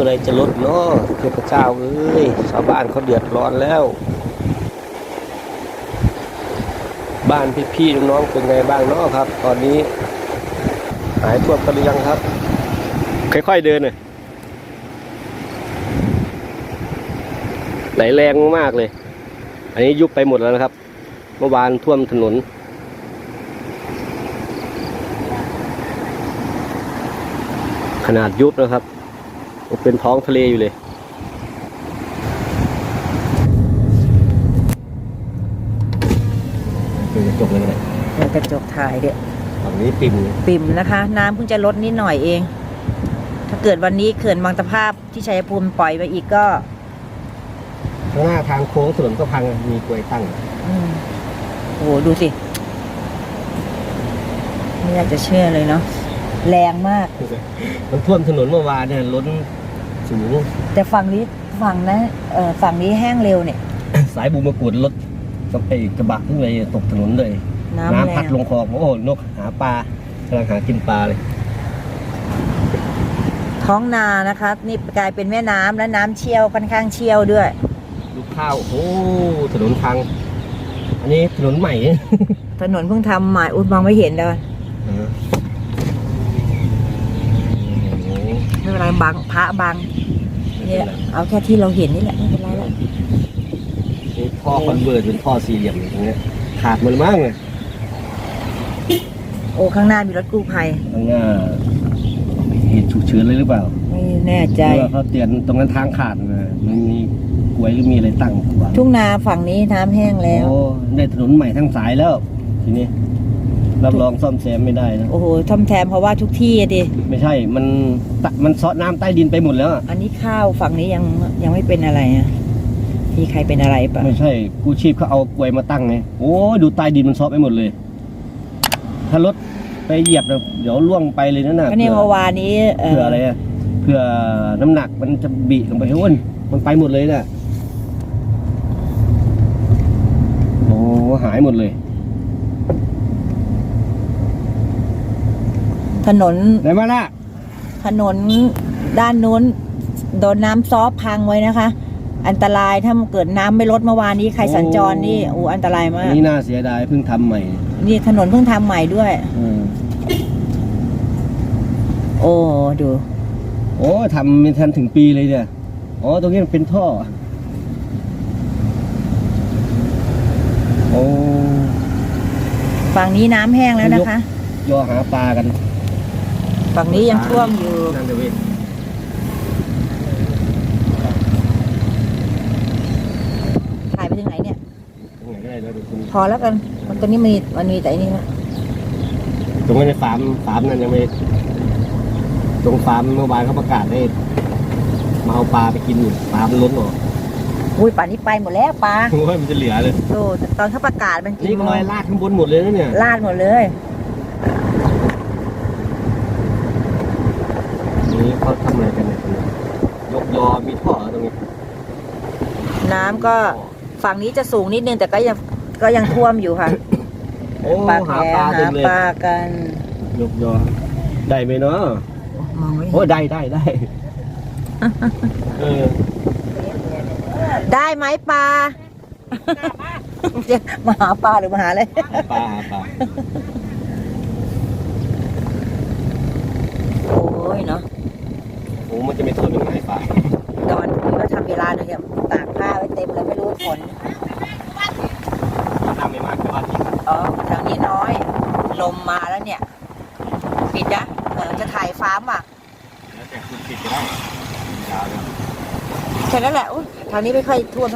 มื่อไรจะลดเนาะเทพเจ้าเอ้ยชาวบ้านเขาเดือดร้อนแล้ว บ้านพี่ๆน้องๆเป็นไงบ้างเนาะครับ ตอนนี้ หายท่วมกันหรือยังครับ ค่อยๆเดินน่ะไหลแรงมากเลย อันนี้ยุบไปหมดแล้วนะครับ เมื่อวานท่วมถนนขนาดยุบนะครับ ยังเป็นท้องทะเลอยู่เลยคือจบเลยนะเดี๋ยวกระจกถ่ายเดี๋ยวฝั่งนี้ปิ่มเลยปิ่มนะคะ น้ำเพิ่งจะลดนิดหน่อยเอง ถ้าเกิดวันนี้เขื่อนบางตะภาพที่ชัยภูมิปล่อยไปอีกก็ข้างหน้าทางโค้งถนนก็พังมีกลวยตั้งอืมโอ้โหดูสิ ไม่อยากจะเชื่อเลยเนาะแรงมาก มันท่วมถนนเมื่อวานเนี่ยล้น สูง แต่ฝั่งนี้ฝั่งนะเออฝั่งนี้แห้งเร็วเนี่ย สายบูมมากรูดรถก็ไปกระบะขึ้นไปตกถนนเลย น้ำแรน้ำพัดงลงคลองโอ้โหนกหาปลากำลังหากินปลาเลย ท้องนานะคะ นี่กลายเป็นแม่น้ำและน้ำเชี่ยวค่อนข้างเชี่ยวด้วย ลูกข้าวโอ้โหถนนพัง อันนี้ถนนใหม่ ถนนเพิ่งทำใหม่อุ้ยมองไม่เห็นเลย เออโอ้โห ไม่เป็นไร บังพระบังเนี่ยเอาแค่ที่เราเห็นนี่แหละไม่เป็นไรแล้วนี่ท่อคอนเวิร์ตเป็นท่อสี่เหลี่ยมอย่างเงี้ยขาดหมันมากเลยโอ้ข้างหน้ามีรถกู้ภัยข้างหน้าเหตุฉุกเฉินเลยหรือเปล่าไม่แน่ใจเพราะว่าเขาเตือนตรงนั้นทางขาดนะมันมีกลวยหรือมีอะไรตั้งขวางทุ่งนาฝั่งนี้น้ำแห้งแล้วโอ้ได้ถนนใหม่ทั้งสายแล้วทีนี้ รับรองซ่อมแซมไม่ได้นะ โอ้โหทำแทมเพราะว่าทุกที่อะดิไม่ใช่ มันตะมันเซาะน้ำใต้ดินไปหมดแล้วอะอันนี้ข้าวฝั่งนี้ยังยังไม่เป็นอะไรอะที่ใครเป็นอะไรปะไม่ใช่กู้ชีพเขาเอากลวยมาตั้งไงโอ้ดูใต้ดินมันเซาะไปหมดเลย ถ้ารถไปเหยียบนะเดี๋ยวล่วงไปเลยนั่นน่ะก็เนี่ยเผื่เมื่ออวานนี้เเผื่ออะไรอะเผื่อน้ำหนักมันจะบีลงไปเฮ้ยมันไปหมดเลยน่ะโอ้หายหมดเลย ถนนได้มาละถนนด้านนู้นโดนน้ำซอฟพังไว้นะคะ อันตรายถ้ามันเกิดน้ำไม่ลดเมื่อวานนี้ใครสัญจรนี่โอ้อันตรายอัมานกนี้น่าเสียดายเพิ่งทำใหม่นี่ถนนเพิ่งทำใหม่ด้วย เออโอ้ดู โอ้ทำไม่ทันถึงปีเลยเนี่ยอ๋อตรงนี้มันเป็นท่อ โอ้ฝั่งนี้น้ำแห้งแล้วนะคะ ยอหาปลากัน ฝั่งนี้ยังท่วมอยู่ นั่นเดเวยถ่ายไปถึงไหนเนี่ย ตรงไหนก็ได้แล้วดูคุณพอแล้วกันมันตัวนี้มีมันมีแต่อันนี้นะตรงนั้นในฟาร์มฟาร์มนั้นยังไม่ตรงฟาร์มเมื่อวานเขาประกาศให้มาเอาปลาไปกินอยู่ปลามันล้นออกอุ้ยป่านนี้ไปหมดแล้วปลาโอ้ยมันจะเหลือเลยดูตอนเขาประกาศมันนี่กี่โมรองยลากข้างบนหมดเลยนะเนี่ย ลาดหมดเลย นี่ เขาทำอะไรกันเนี่ยยกยอมีท่อตรงนี้น้ำก็ฝั่งนี้จะสูงนิดนึงแต่ก็ยังก็ยังท่วมอยู่ค่ะโอ้ปลาหาแคปลาเต็หามเลยปลากัน ยกยอได้ไหมเนาะมองไม่โอ้เห็นได้ได้ได้เออได้ไหมปลามาหาปลาหรือมาหาอะไร หาปลาหาปลา โอ้ยเนาะ โอ้มันจะไม่ทนยังไงปลา ตอนนี้ก็ทำเวลาหนึ่งเนี่ยตากผ้าไว้เต็มแล้วไม่รู้ผลน้ำไม่มากแต่ว่าที่อ๋อทางนี้น้อย ลมมาแล้วเนี่ย ปิดนะเออจะถ่ายฟาร์มอะแล้วแต่คุณผิดก็ได้ยาวเลย แค่นั้นแหละอุ๊ยทางนี้ไม่ค่อยท่วม